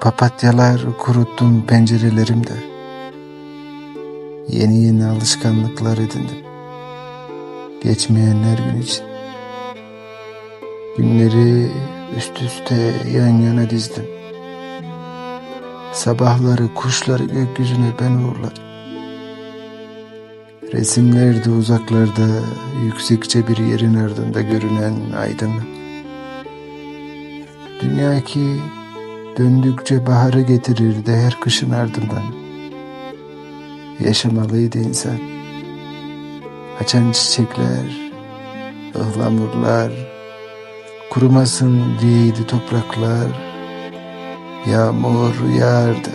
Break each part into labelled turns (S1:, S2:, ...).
S1: Papatyalar kuruttum pencerelerimde. Yeni yeni alışkanlıklar edindim. Geçmeyenler gün için. Günleri üst üste yan yana dizdim. Sabahları kuşları gökyüzüne ben uğurladım. Resimlerde uzaklarda yüksekçe bir yerin ardında görünen aydınlık. Dünya ki döndükçe baharı getirirdi her kışın ardından. Yaşamalıydı insan. Açan çiçekler, ıhlamurlar, kurumasın diyeydi topraklar. Yağmur yağardı.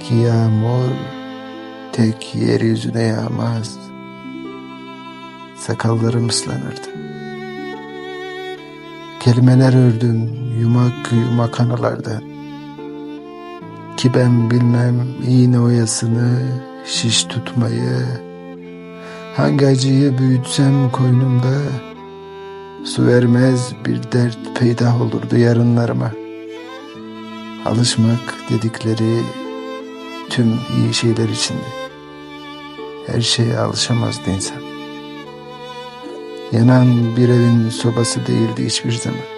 S1: Ki yağmur tek yeryüzüne yağmaz. Sakallarım ıslanırdı. Kelimeler ördüm yumak anılardan. Ki ben bilmem iğne oyasını, şiş tutmayı, hangi acıyı büyütsem koynumda, su vermez bir dert peydah olurdu yarınlarıma. Alışmak dedikleri tüm iyi şeyler içinde. Her şeye alışamazdı insan. Yanan bir evin sobası değildi hiçbir zaman.